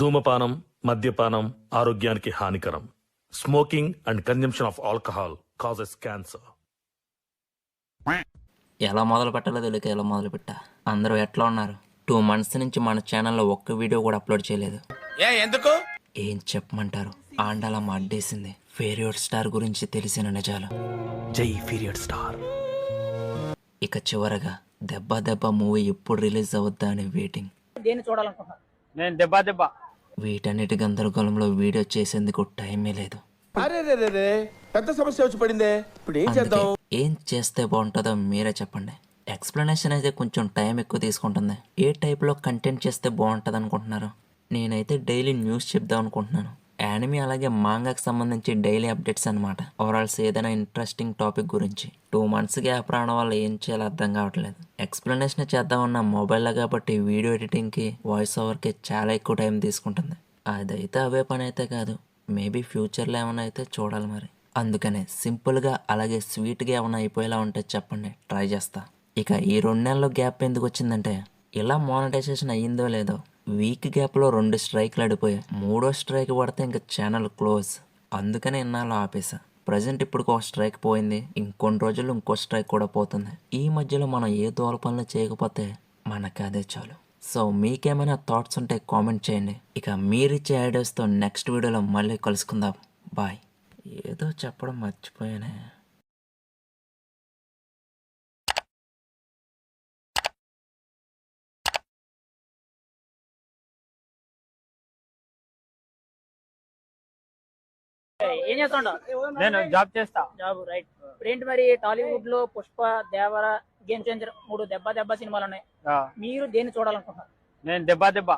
ధూమపానం మద్యపానం ఆరోగ్యానికి హానికరం. Smoking and consumption of alcohol causes cancer. ఎలా మొదలు పెట్టాలో తెలియక ఎలా మొదలు పెట్టా? అందరూ ఎట్లా ఉన్నారు? టూ మంత్స్ నుంచి మన ఛానల్లో ఒక్క వీడియో కూడా అప్లోడ్ చేయలేదు. ఏ ఎందుకు? ఏం చెప్పమంటారు? ఆండాల అడ్డేసింది. ఫేరియడ్ స్టార్ గురించి తెలిసిన నిజాలు. జై పీరియడ్ స్టార్. ఇక చివరగా దెబ్బ దెబ్బ మూవీ ఎప్పుడు రిలీజ్ అవుద్దా అని వెయిటింగ్ దేన్ని చూడాలనుకుంటున్నారు? నేను దెబ్బ దెబ్బ. వీటన్నిటి గందరగోళంలో వీడియో చేసేందుకు టైమే లేదు. పెద్ద సమస్య వచ్చి పడిందే. ఇప్పుడు ఏం చేద్దాం? ఏం చేస్తే బాగుంటుందో మీరే చెప్పండి. ఎక్స్ప్లెనేషన్ అయితే కొంచెం టైం ఎక్కువ తీసుకుంటుంది. ఏ టైప్లో కంటెంట్ చేస్తే బాగుంటుంది అనుకుంటున్నారు నేనైతే డైలీ న్యూస్ చెప్దాం అనుకుంటున్నాను. యానిమీ అలాగే మాంగాకి సంబంధించి డైలీ అప్డేట్స్ అనమాట ఓవరాల్స్ ఏదైనా ఇంట్రెస్టింగ్ టాపిక్ గురించి. టూ మంత్స్ గ్యాప్ రావడం వల్ల ఏం చేయాలో అర్థం కావట్లేదు. ఎక్స్ప్లెనేషన్ చేద్దామన్న మొబైల్లో కాబట్టి వీడియో ఎడిటింగ్కి వాయిస్ ఓవర్కి చాలా ఎక్కువ టైం తీసుకుంటుంది. అదైతే అవే పని అయితే కాదు. మేబీ ఫ్యూచర్లో ఏమైనా అయితే చూడాలి మరి. అందుకనే సింపుల్గా అలాగే స్వీట్గా ఏమైనా అయిపోయేలా ఉంటే చెప్పండి. ట్రై చేస్తా. ఇక ఈ రెండు నెలల్లో గ్యాప్ ఎందుకు వచ్చిందంటే ఇలా మానిటైజేషన్ అయ్యిందో లేదో. వీక్ గ్యాప్లో రెండు స్ట్రైక్లు అడిపోయాయి మూడో స్ట్రైక్ పడితే ఇంకా ఛానల్ క్లోజ్. అందుకనే ఇన్నాళ్ళు ఆపేసా ప్రజెంట్ ఇప్పుడు ఒక స్ట్రైక్ పోయింది. ఇంకొన్ని రోజులు ఇంకో స్ట్రైక్ కూడా పోతుంది. ఈ మధ్యలో మనం ఏ దోల పనులు చేయకపోతే మనకు అదే చాలు. సో మీకేమైనా థాట్స్ ఉంటే కామెంట్ చేయండి. ఇక మీరిచ్చే ఐడియాస్తో నెక్స్ట్ వీడియోలో మళ్ళీ కలుసుకుందాం. బాయ్. ఏదో చెప్పడం మర్చిపోయానే. ఏం చేస్తుంటావు? నేను జాబ్ చేస్తా. జాబ్ రైట్ ఇప్పుడు ఏంటి మరి టాలీవుడ్లో పుష్ప దేవర గేమ్ చేంజర్ మూడు దెబ్బ దెబ్బ సినిమాలు ఉన్నాయి. మీరు దేన్ని చూడాలనుకుంటున్నారు? నేను దెబ్బ దెబ్బ.